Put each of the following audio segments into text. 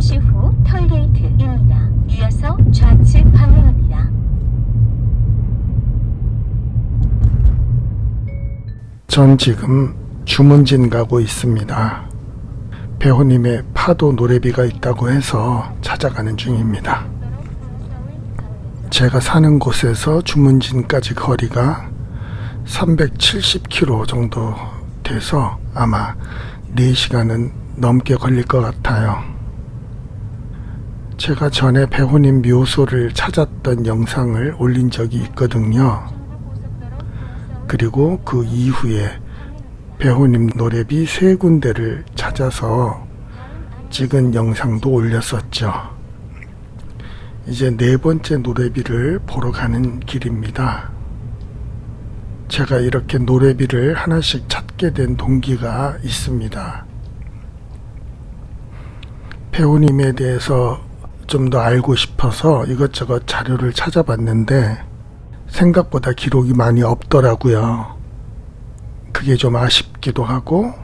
잠시 후 톨게이트입니다. 이어서 좌측 방향입니다. 전 지금 주문진 가고 있습니다. 배우님의 파도 노래비가 있다고 해서 찾아가는 중입니다. 제가 사는 곳에서 주문진까지 거리가 370km 정도 돼서 아마 4시간은 넘게 걸릴 것 같아요. 제가 전에 배우님 묘소를 찾았던 영상을 올린 적이 있거든요. 그리고 그 이후에 배우님 노래비 세 군데를 찾아서 찍은 영상도 올렸었죠. 이제 네 번째 노래비를 보러 가는 길입니다. 제가 이렇게 노래비를 하나씩 찾게 된 동기가 있습니다. 배우님에 대해서 좀 더 알고 싶어서 이것저것 자료를 찾아봤는데 생각보다 기록이 많이 없더라고요. 그게 좀 아쉽기도 하고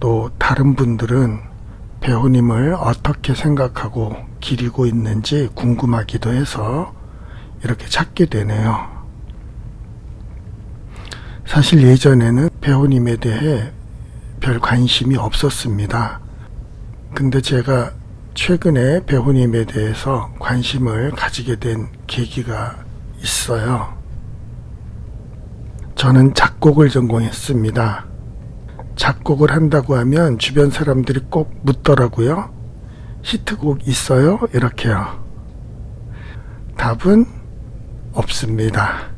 또 다른 분들은 배우님을 어떻게 생각하고 기리고 있는지 궁금하기도 해서 이렇게 찾게 되네요. 사실 예전에는 배우님에 대해 별 관심이 없었습니다. 근데 제가 최근에 배우님에 대해서 관심을 가지게 된 계기가 있어요. 저는 작곡을 전공했습니다. 작곡을 한다고 하면 주변 사람들이 꼭 묻더라고요. 히트곡 있어요? 이렇게요. 답은 없습니다.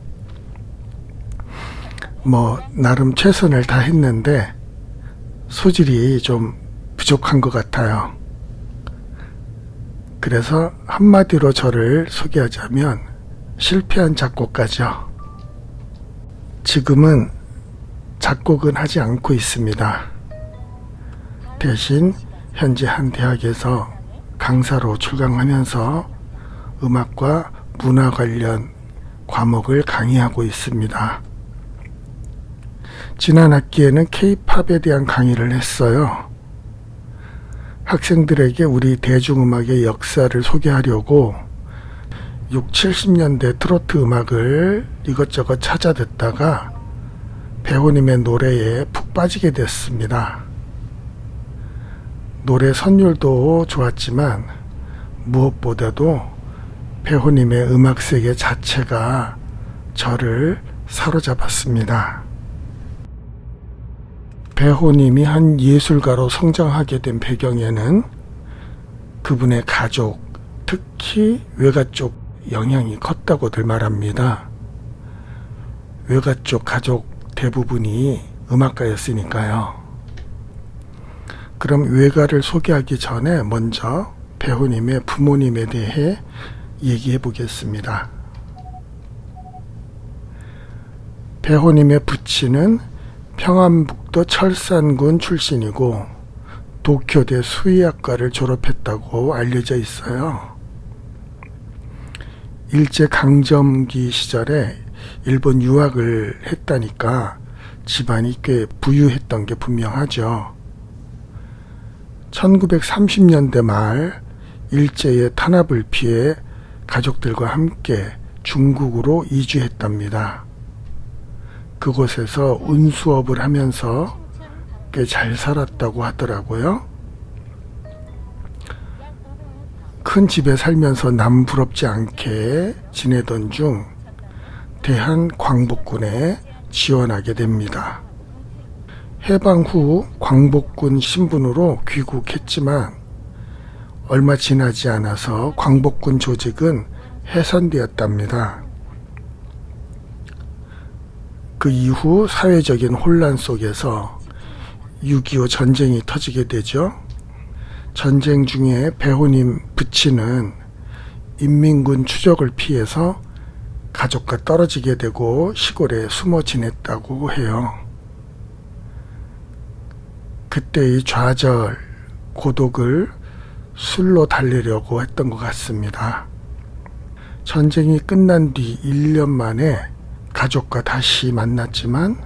뭐, 나름 최선을 다했는데, 소질이 좀 부족한 것 같아요. 그래서 한마디로 저를 소개하자면, 실패한 작곡가죠. 지금은 작곡은 하지 않고 있습니다. 대신 현재 한 대학에서 강사로 출강하면서 음악과 문화 관련 과목을 강의하고 있습니다. 지난 학기에는 K-팝에 대한 강의를 했어요. 학생들에게 우리 대중음악의 역사를 소개하려고 6, 70년대 트로트 음악을 이것저것 찾아 듣다가 배우님의 노래에 푹 빠지게 됐습니다. 노래 선율도 좋았지만 무엇보다도 배우님의 음악 세계 자체가 저를 사로잡았습니다. 배호님이 한 예술가로 성장하게 된 배경에는 그분의 가족, 특히 외가 쪽 영향이 컸다고들 말합니다. 외가 쪽 가족 대부분이 음악가였으니까요. 그럼 외가를 소개하기 전에 먼저 배우님의 부모님에 대해 얘기해 보겠습니다. 배우님의 부친은 평안북도 철산군 출신이고 도쿄대 수의학과를 졸업했다고 알려져 있어요. 일제 강점기 시절에 일본 유학을 했다니까 집안이 꽤 부유했던 게 분명하죠. 1930년대 말 일제의 탄압을 피해 가족들과 함께 중국으로 이주했답니다. 그곳에서 운수업을 하면서 꽤 잘 살았다고 하더라고요. 큰 집에 살면서 남 부럽지 않게 지내던 중 대한 광복군에 지원하게 됩니다. 해방 후 광복군 신분으로 귀국했지만 얼마 지나지 않아서 광복군 조직은 해산되었답니다. 그 이후 사회적인 혼란 속에서 6.25 전쟁이 터지게 되죠. 전쟁 중에 배우님 부친은 인민군 추적을 피해서 가족과 떨어지게 되고 시골에 숨어 지냈다고 해요. 그때의 좌절, 고독을 술로 달래려고 했던 것 같습니다. 전쟁이 끝난 뒤 1년 만에 가족과 다시 만났지만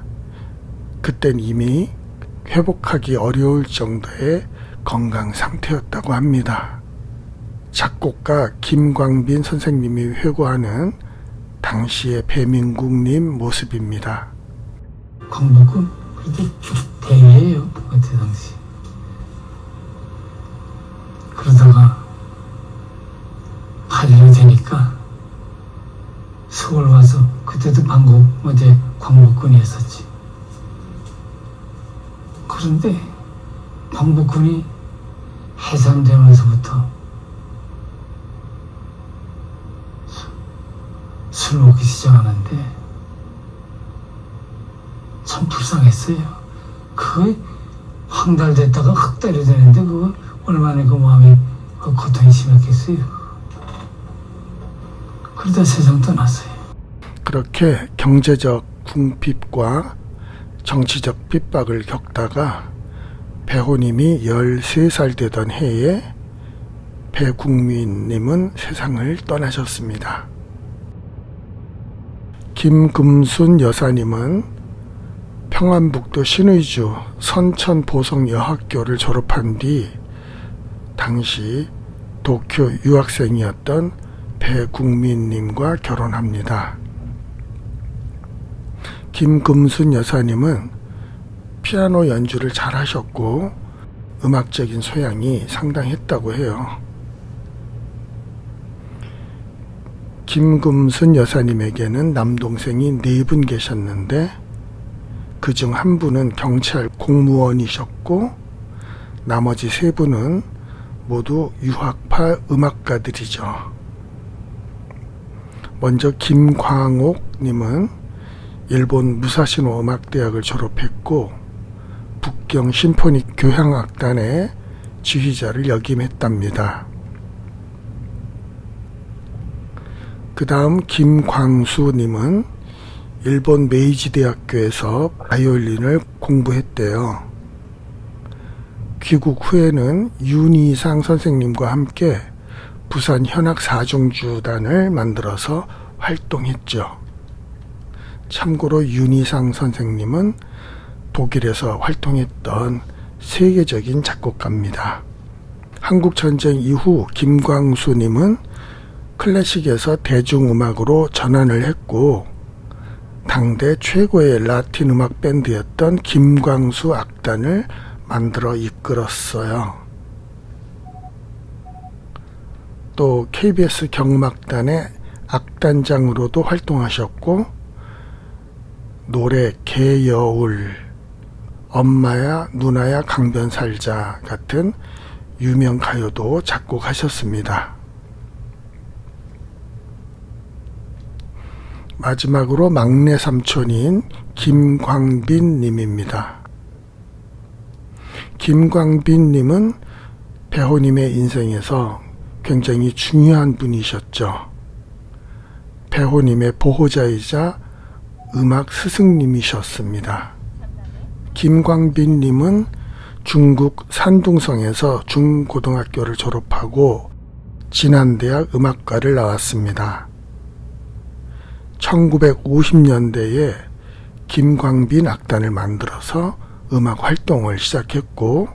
그땐 이미 회복하기 어려울 정도의 건강 상태였다고 합니다. 작곡가 김광빈 선생님이 회고하는 당시의 배민국님 모습입니다. 광복은 그때 대회예요 그때 당시 그러다가 8일이 되니까 서울 와서 그때도 방국 어제 광복군이 했었지 그런데 광복군이 해산되면서부터 수- 술 먹기 시작하는데 참 불쌍했어요. 그거 황달됐다가 흑달이 되는데 그거 얼마나 그 마음이 그 고통이 심했겠어요. 그러다 세상 떠났어요. 그렇게 경제적 궁핍과 정치적 핍박을 겪다가 배호님이 13살 되던 해에 배국민님은 세상을 떠나셨습니다. 김금순 여사님은 평안북도 신의주 선천보성여학교를 졸업한 뒤 당시 도쿄 유학생이었던 배국민님과 결혼합니다. 김금순 여사님은 피아노 연주를 잘 하셨고 음악적인 소양이 상당했다고 해요. 김금순 여사님에게는 남동생이 네 분 계셨는데 그 중 한 분은 경찰 공무원이셨고 나머지 세 분은 모두 유학파 음악가들이죠. 먼저 김광옥 님은 일본 무사시노 음악대학을 졸업했고 북경 심포니 교향악단의 지휘자를 역임했답니다. 그 다음 김광수님은 일본 메이지 대학교에서 바이올린을 공부했대요. 귀국 후에는 윤이상 선생님과 함께 부산 현악 사중주단을 만들어서 활동했죠. 참고로 윤이상 선생님은 독일에서 활동했던 세계적인 작곡가입니다. 한국전쟁 이후 김광수님은 클래식에서 대중음악으로 전환을 했고 당대 최고의 라틴 음악 밴드였던 김광수 악단을 만들어 이끌었어요. 또 KBS 경음악단의 악단장으로도 활동하셨고 노래 개여울, 엄마야 누나야 강변 살자 같은 유명 가요도 작곡하셨습니다. 마지막으로 막내 삼촌인 김광빈 님입니다. 김광빈 님은 배호님의 인생에서 굉장히 중요한 분이셨죠. 배호님의 보호자이자 음악 스승님이셨습니다. 김광빈 님은 중국 산둥성에서 중고등학교를 졸업하고 진안대학 음악과를 나왔습니다. 1950년대에 김광빈 악단을 만들어서 음악 활동을 시작했고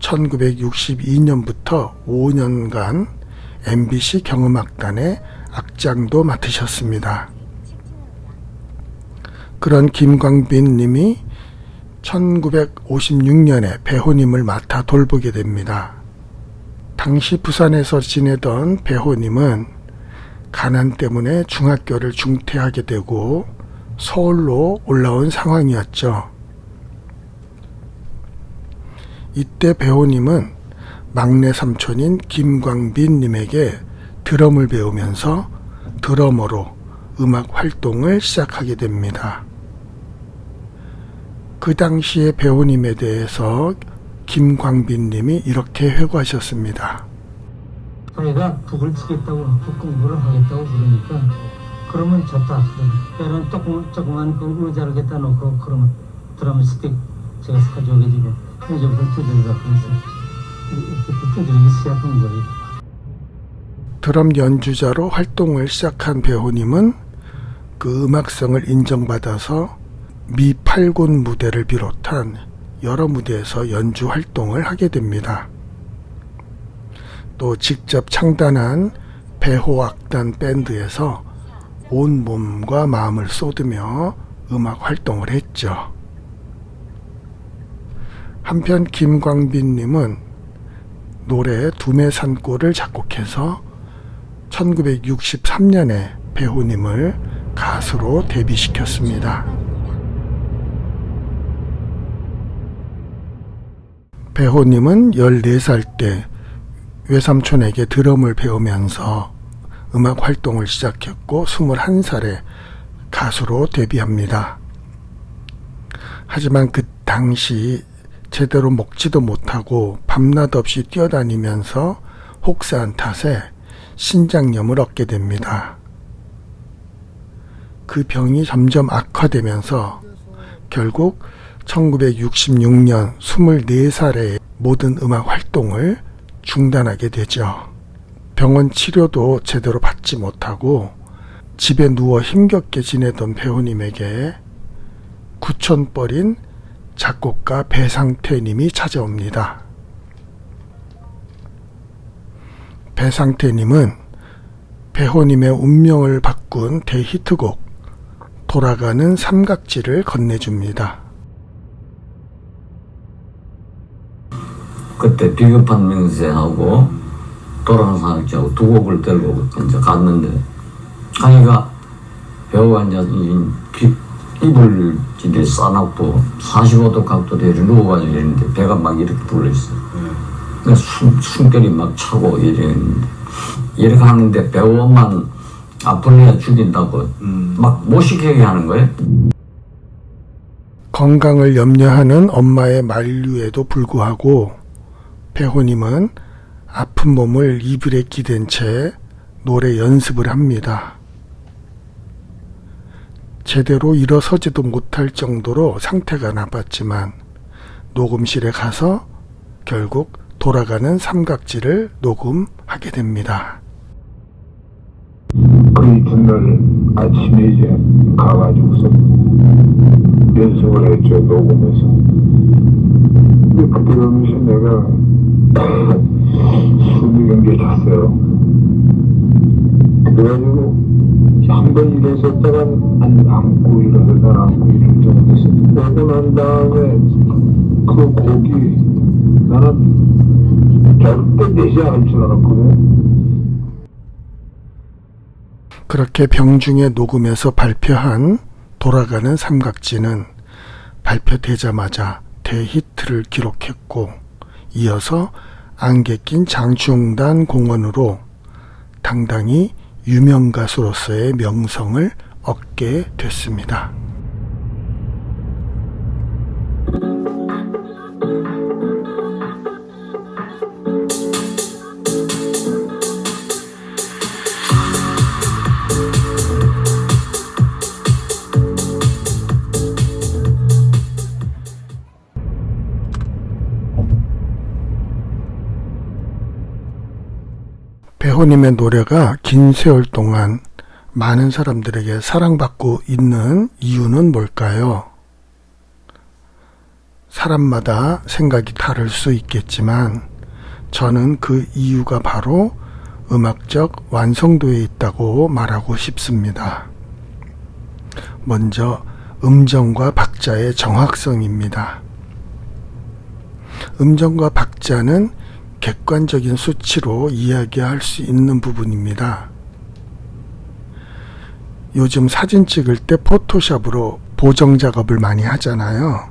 1962년부터 5년간 MBC 경음악단의 악장도 맡으셨습니다. 그런 김광빈 님이 1956년에 배호님을 맡아 돌보게 됩니다. 당시 부산에서 지내던 배호님은 가난 때문에 중학교를 중퇴하게 되고 서울로 올라온 상황이었죠. 이때 배우님은 막내 삼촌인 김광빈 님에게 드럼을 배우면서 드러머로 음악 활동을 시작하게 됩니다. 그 당시에 배우님에 대해서 김광빈 님이 이렇게 회고하셨습니다. 애가 북을 치겠다고 북 공부를 하겠다고 그러니까 그러면 좋다. 애는 조금 조그만 그 의자를 갖다 놓고 그러면 드럼 스틱 제가 사줘가지고 해좀 두드리라 그래서 이렇게 두드리기 시작한 거예요. 드럼 연주자로 활동을 시작한 배호님은 그 음악성을 인정받아서 미 8군 무대를 비롯한 여러 무대에서 연주 활동을 하게 됩니다. 또 직접 창단한 배호악단 밴드에서 온 몸과 마음을 쏟으며 음악 활동을 했죠. 한편 김광빈님은 노래 두메산골을 작곡해서 1963년에 배우님을 가수로 데뷔시켰습니다. 배호님은 14살 때 외삼촌에게 드럼을 배우면서 음악 활동을 시작했고 21살에 가수로 데뷔합니다. 하지만 그 당시 제대로 먹지도 못하고 밤낮 없이 뛰어다니면서 혹사한 탓에 신장염을 얻게 됩니다. 그 병이 점점 악화되면서 결국 1966년 24살에 모든 음악 활동을 중단하게 되죠. 병원 치료도 제대로 받지 못하고 집에 누워 힘겹게 지내던 배우님에게 구촌벌인 작곡가 배상태님이 찾아옵니다. 배상태님은 배호님의 운명을 바꾼 대히트곡 돌아가는 삼각지를 건네줍니다. 그때 비겁한 맹세하고 돌아간 사람하고 두 곡을 들고 이제 갔는데 가니까 배우가 이제 이 귀, 입을 이렇게 싸놨고 45도 각도 대로 누워가지고 이랬는데 배가 막 이렇게 불러있어요. 그러니까 숨, 숨결이 막 차고 이랬는데 이렇게 하는데 배우만 아플래야 죽인다고 막 못 시키게 하는 거예요. 건강을 염려하는 엄마의 만류에도 불구하고 배호님은 아픈 몸을 이불에 기댄 채 노래 연습을 합니다. 제대로 일어서지도 못할 정도로 상태가 나빴지만 녹음실에 가서 결국 돌아가는 삼각지를 녹음하게 됩니다. 그 이튿날 아침에 이제 가가지고서 연습을 했죠 녹음해서 그때 보면서 내가 숨이 경계졌어요. 그래가지고 한 번 일어섰다가 안, 안고 일어섰다가 안고 이럴 정도였어 그러고 난 다음에 그 곡이 나는 절대 되지 않을 줄 알았거든. 그렇게 병중에 녹음해서 발표한 돌아가는 삼각지는 발표되자마자 대히트를 기록했고 이어서 안개 낀 장충단 공원으로 당당히 유명 가수로서의 명성을 얻게 됐습니다. 호님의 노래가 긴 세월 동안 많은 사람들에게 사랑받고 있는 이유는 뭘까요? 사람마다 생각이 다를 수 있겠지만 저는 그 이유가 바로 음악적 완성도에 있다고 말하고 싶습니다. 먼저 음정과 박자의 정확성입니다. 음정과 박자는 객관적인 수치로 이야기할 수 있는 부분입니다. 요즘 사진 찍을 때 포토샵으로 보정 작업을 많이 하잖아요.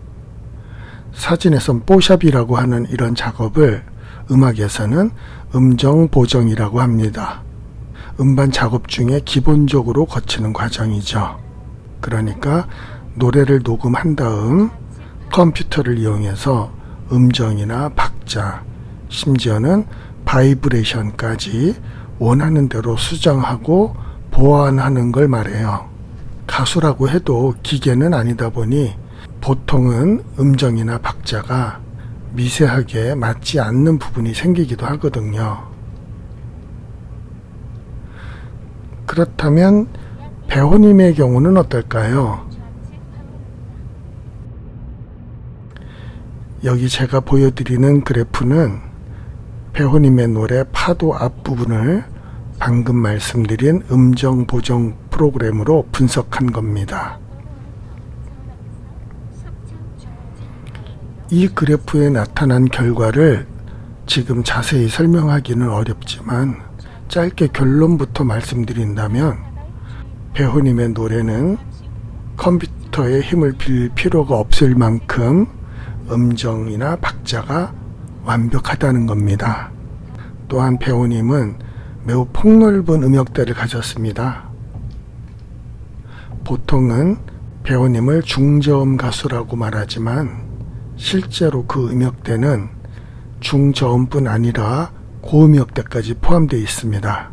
사진에선 뽀샵이라고 하는 이런 작업을 음악에서는 음정 보정이라고 합니다. 음반 작업 중에 기본적으로 거치는 과정이죠. 그러니까 노래를 녹음한 다음 컴퓨터를 이용해서 음정이나 박자, 심지어는 바이브레이션까지 원하는 대로 수정하고 보완하는 걸 말해요. 가수라고 해도 기계는 아니다 보니 보통은 음정이나 박자가 미세하게 맞지 않는 부분이 생기기도 하거든요. 그렇다면 배우님의 경우는 어떨까요? 여기 제가 보여드리는 그래프는 배우님의 노래 파도 앞부분을 방금 말씀드린 음정 보정 프로그램으로 분석한 겁니다. 이 그래프에 나타난 결과를 지금 자세히 설명하기는 어렵지만 짧게 결론부터 말씀드린다면 배우님의 노래는 컴퓨터의 힘을 빌 필요가 없을 만큼 음정이나 박자가 완벽하다는 겁니다. 또한 배우님은 매우 폭넓은 음역대를 가졌습니다. 보통은 배우님을 중저음 가수라고 말하지만 실제로 그 음역대는 중저음뿐 아니라 고음역대까지 포함되어 있습니다.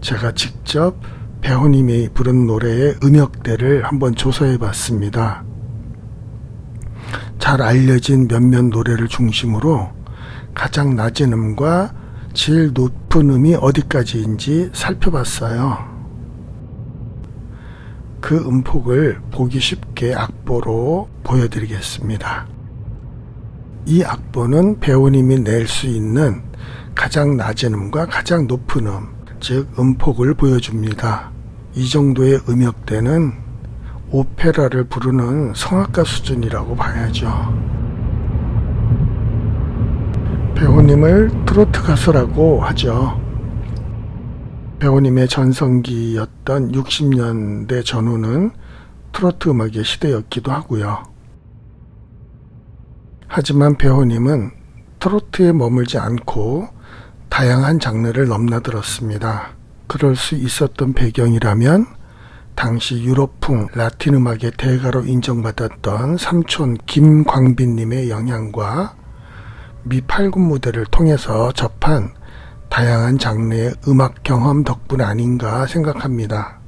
제가 직접 배우님이 부른 노래의 음역대를 한번 조사해 봤습니다. 잘 알려진 몇몇 노래를 중심으로 가장 낮은 음과 제일 높은 음이 어디까지인지 살펴봤어요. 그 음폭을 보기 쉽게 악보로 보여드리겠습니다. 이 악보는 배우님이 낼 수 있는 가장 낮은 음과 가장 높은 음, 즉 음폭을 보여줍니다. 이 정도의 음역대는 오페라를 부르는 성악가 수준이라고 봐야죠. 배우님을 트로트 가수라고 하죠. 배우님의 전성기였던 60년대 전후는 트로트 음악의 시대였기도 하고요. 하지만 배우님은 트로트에 머물지 않고 다양한 장르를 넘나들었습니다. 그럴 수 있었던 배경이라면 당시 유럽풍 라틴 음악의 대가로 인정받았던 삼촌 김광빈님의 영향과 미 8군 무대를 통해서 접한 다양한 장르의 음악 경험 덕분 아닌가 생각합니다.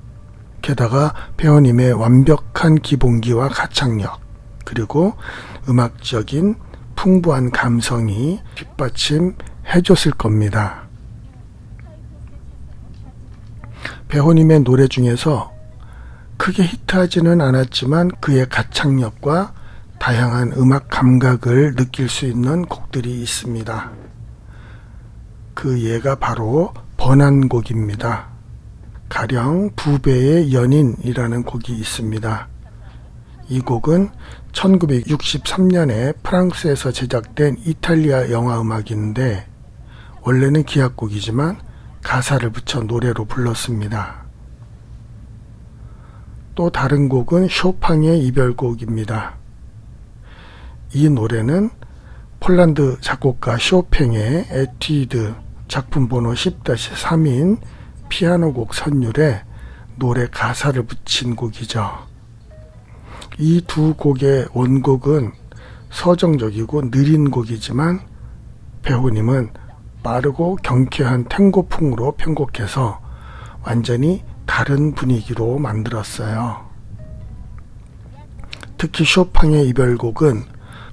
게다가 배우님의 완벽한 기본기와 가창력, 그리고 음악적인 풍부한 감성이 뒷받침 해줬을 겁니다. 배우님의 노래 중에서 크게 히트하지는 않았지만 그의 가창력과 다양한 음악 감각을 느낄 수 있는 곡들이 있습니다. 그 예가 바로 번안곡입니다. 가령 부배의 연인이라는 곡이 있습니다. 이 곡은 1963년에 프랑스에서 제작된 이탈리아 영화 음악인데 원래는 기악곡이지만 가사를 붙여 노래로 불렀습니다. 또 다른 곡은 쇼팡의 이별곡입니다. 이 노래는 폴란드 작곡가 쇼팽의 에티드 작품 번호 10-3인 피아노 곡 선율에 노래 가사를 붙인 곡이죠. 이 두 곡의 원곡은 서정적이고 느린 곡이지만 배우님은 빠르고 경쾌한 탱고풍으로 편곡해서 완전히 다른 분위기로 만들었어요. 특히 쇼팡의 이별곡은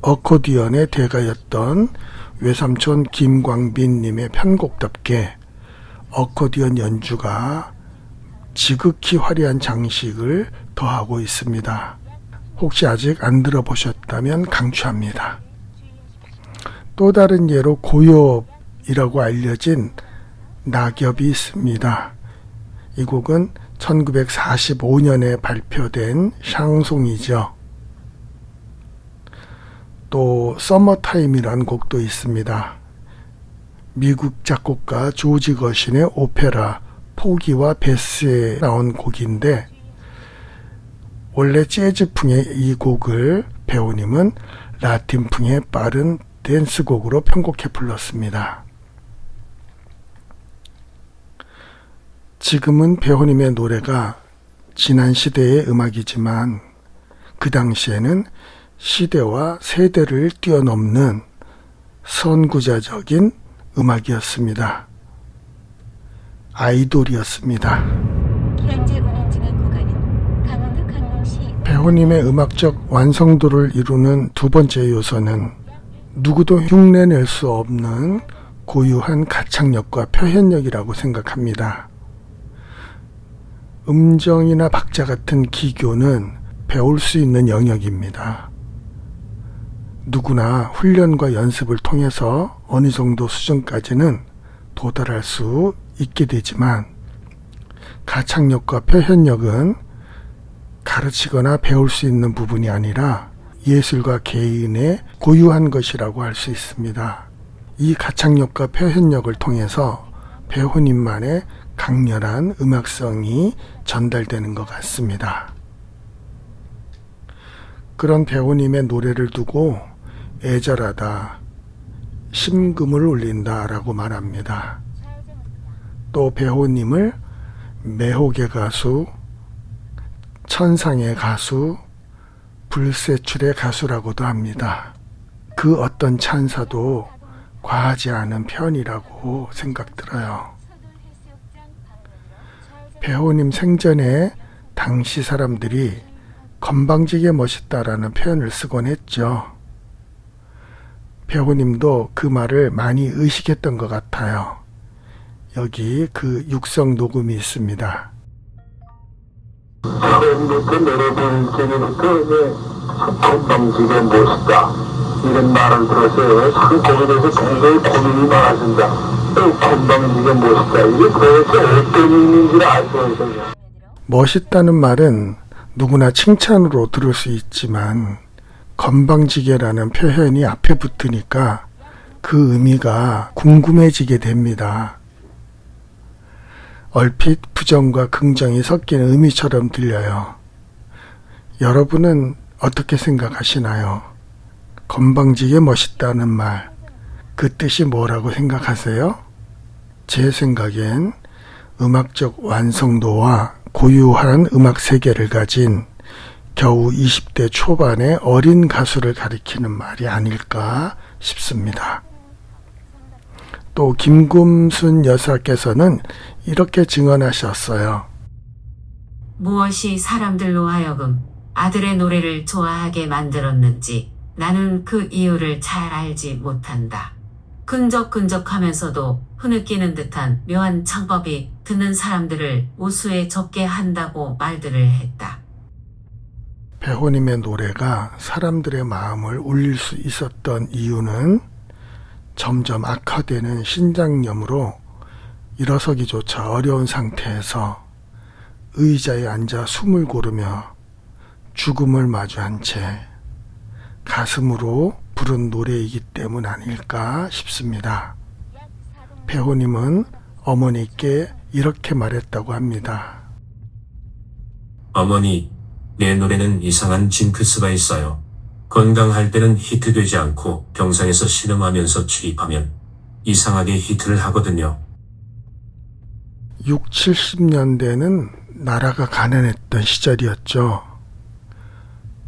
어코디언의 대가였던 외삼촌 김광빈님의 편곡답게 어코디언 연주가 지극히 화려한 장식을 더하고 있습니다. 혹시 아직 안 들어보셨다면 강추합니다. 또 다른 예로 고요이라고 알려진 낙엽이 있습니다. 이 곡은 1945년에 발표된 샹송이죠. 또 서머타임이라는 곡도 있습니다. 미국 작곡가 조지 거신의 오페라 포기와 베스에 나온 곡인데 원래 재즈풍의 이 곡을 배우님은 라틴풍의 빠른 댄스곡으로 편곡해 불렀습니다. 지금은 배우님의 노래가 지난 시대의 음악이지만 그 당시에는 시대와 세대를 뛰어넘는 선구자적인 음악이었습니다. 아이돌이었습니다. 배우님의 음악적 완성도를 이루는 두 번째 요소는 누구도 흉내낼 수 없는 고유한 가창력과 표현력이라고 생각합니다. 음정이나 박자 같은 기교는 배울 수 있는 영역입니다. 누구나 훈련과 연습을 통해서 어느 정도 수준까지는 도달할 수 있게 되지만 가창력과 표현력은 가르치거나 배울 수 있는 부분이 아니라 예술가 개인의 고유한 것이라고 할 수 있습니다. 이 가창력과 표현력을 통해서 배우님만의 강렬한 음악성이 전달되는 것 같습니다. 그런 배우님의 노래를 두고 애절하다, 심금을 울린다 라고 말합니다. 또 배우님을 매혹의 가수, 천상의 가수, 불세출의 가수라고도 합니다. 그 어떤 찬사도 과하지 않은 편이라고 생각 들어요. 배우님 생전에 당시 사람들이 건방지게 멋있다라는 표현을 쓰곤 했죠. 배우님도 그 말을 많이 의식했던 것 같아요. 여기 그 육성 녹음이 있습니다. 내려볼 때부터 이제 건방지게 멋있다 이런 말을 들어서 참 대해서 굉장히 고민이 많아진다 어, 건방지게 멋있다 이게 도대체 어떤 의미인지를 알 수가 있어요 멋있다는 말은 누구나 칭찬으로 들을 수 있지만 건방지게라는 표현이 앞에 붙으니까 그 의미가 궁금해지게 됩니다. 얼핏 부정과 긍정이 섞인 의미처럼 들려요. 여러분은 어떻게 생각하시나요? 건방지게 멋있다는 말, 그 뜻이 뭐라고 생각하세요? 제 생각엔 음악적 완성도와 고유한 음악 세계를 가진 겨우 20대 초반의 어린 가수를 가리키는 말이 아닐까 싶습니다. 또 김금순 여사께서는 이렇게 증언하셨어요. 무엇이 사람들로 하여금 아들의 노래를 좋아하게 만들었는지 나는 그 이유를 잘 알지 못한다. 끈적끈적하면서도 흐느끼는 듯한 묘한 창법이 듣는 사람들을 우수에 적게 한다고 말들을 했다. 배호님의 노래가 사람들의 마음을 울릴 수 있었던 이유는 점점 악화되는 신장염으로 일어서기조차 어려운 상태에서 의자에 앉아 숨을 고르며 죽음을 마주한 채 가슴으로 부른 노래이기 때문 아닐까 싶습니다. 배호님은 어머니께 이렇게 말했다고 합니다. 어머니, 내 노래는 이상한 징크스가 있어요. 건강할 때는 히트되지 않고 병상에서 신음하면서 출입하면 이상하게 히트를 하거든요. 6, 70년대는 나라가 가난했던 시절이었죠.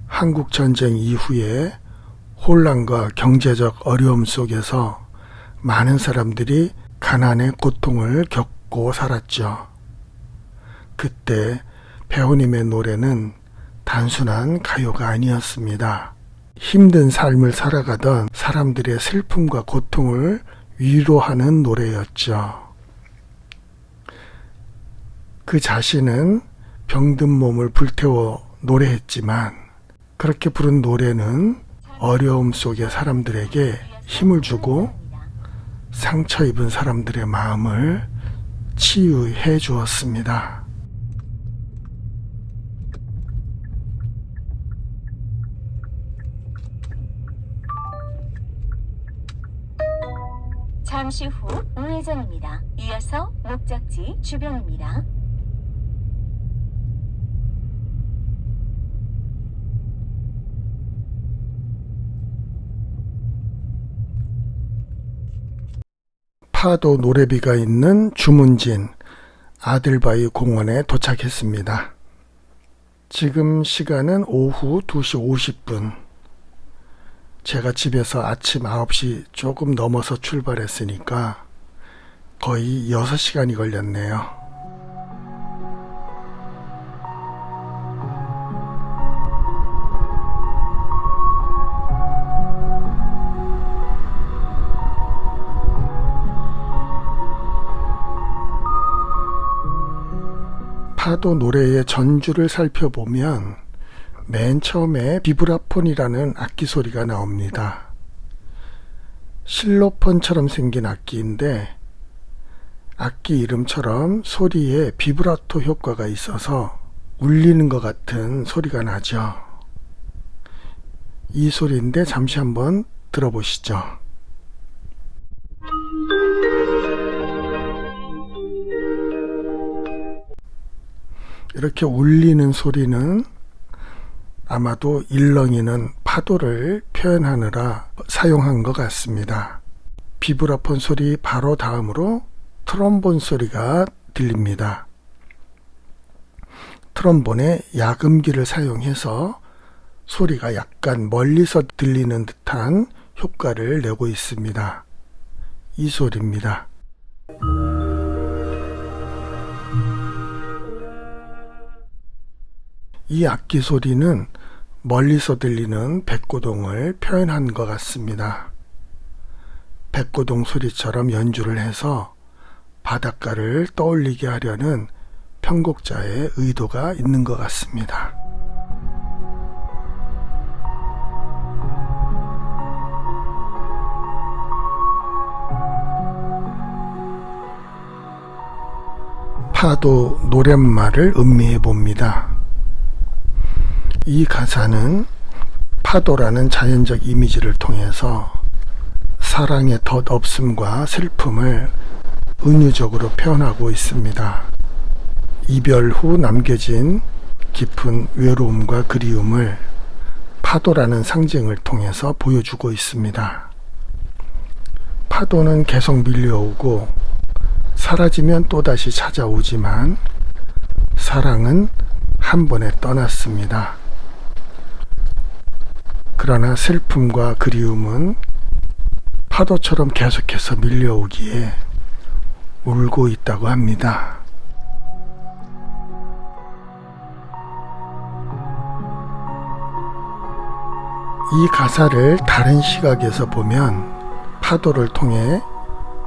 한국 전쟁 이후에 혼란과 경제적 어려움 속에서 많은 사람들이 가난의 고통을 겪고 살았죠. 그때 배우님의 노래는 단순한 가요가 아니었습니다. 힘든 삶을 살아가던 사람들의 슬픔과 고통을 위로하는 노래였죠. 그 자신은 병든 몸을 불태워 노래했지만 그렇게 부른 노래는 어려움 속의 사람들에게 힘을 주고 상처 입은 사람들의 마음을 치유해 주었습니다. 잠시 후 우회전입니다. 이어서 목적지 주변입니다. 파도 노래비가 있는 주문진 아들바위 공원에 도착했습니다. 지금 시간은 오후 2시 50분. 제가 집에서 아침 9시 조금 넘어서 출발했으니까 거의 6시간이 걸렸네요. 파도 노래의 전주를 살펴보면 맨 처음에 비브라폰이라는 악기 소리가 나옵니다. 실로폰처럼 생긴 악기인데 악기 이름처럼 소리에 비브라토 효과가 있어서 울리는 것 같은 소리가 나죠. 이 소리인데 잠시 한번 들어보시죠. 이렇게 울리는 소리는 아마도 일렁이는 파도를 표현하느라 사용한 것 같습니다. 비브라폰 소리 바로 다음으로 트럼본 소리가 들립니다. 트럼본에 야금기를 사용해서 소리가 약간 멀리서 들리는 듯한 효과를 내고 있습니다. 이 소리입니다. 이 악기 소리는 멀리서 들리는 백고동을 표현한 것 같습니다. 백고동 소리처럼 연주를 해서 바닷가를 떠올리게 하려는 편곡자의 의도가 있는 것 같습니다. 파도 노랫말을 음미해 봅니다. 이 가사는 파도라는 자연적 이미지를 통해서 사랑의 덧없음과 슬픔을 은유적으로 표현하고 있습니다. 이별 후 남겨진 깊은 외로움과 그리움을 파도라는 상징을 통해서 보여주고 있습니다. 파도는 계속 밀려오고 사라지면 또다시 찾아오지만 사랑은 한 번에 떠났습니다. 그러나 슬픔과 그리움은 파도처럼 계속해서 밀려오기에 울고 있다고 합니다. 이 가사를 다른 시각에서 보면 파도를 통해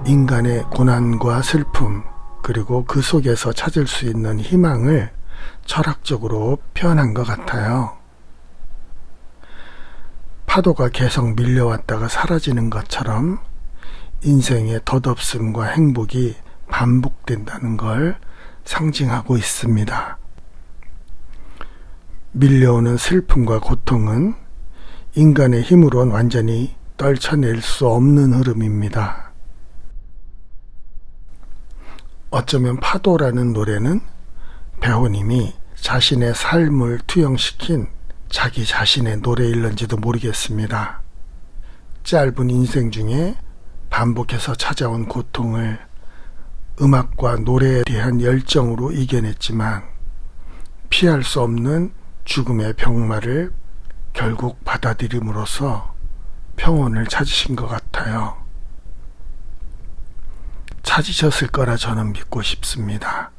인간의 고난과 슬픔, 그리고 그 속에서 찾을 수 있는 희망을 철학적으로 표현한 것 같아요. 파도가 계속 밀려왔다가 사라지는 것처럼 인생의 덧없음과 행복이 반복된다는 걸 상징하고 있습니다. 밀려오는 슬픔과 고통은 인간의 힘으론 완전히 떨쳐낼 수 없는 흐름입니다. 어쩌면 파도라는 노래는 배우님이 자신의 삶을 투영시킨 자기 자신의 노래일런지도 모르겠습니다. 짧은 인생 중에 반복해서 찾아온 고통을 음악과 노래에 대한 열정으로 이겨냈지만 피할 수 없는 죽음의 병마를 결국 받아들임으로써 평온을 찾으신 것 같아요. 찾으셨을 거라 저는 믿고 싶습니다.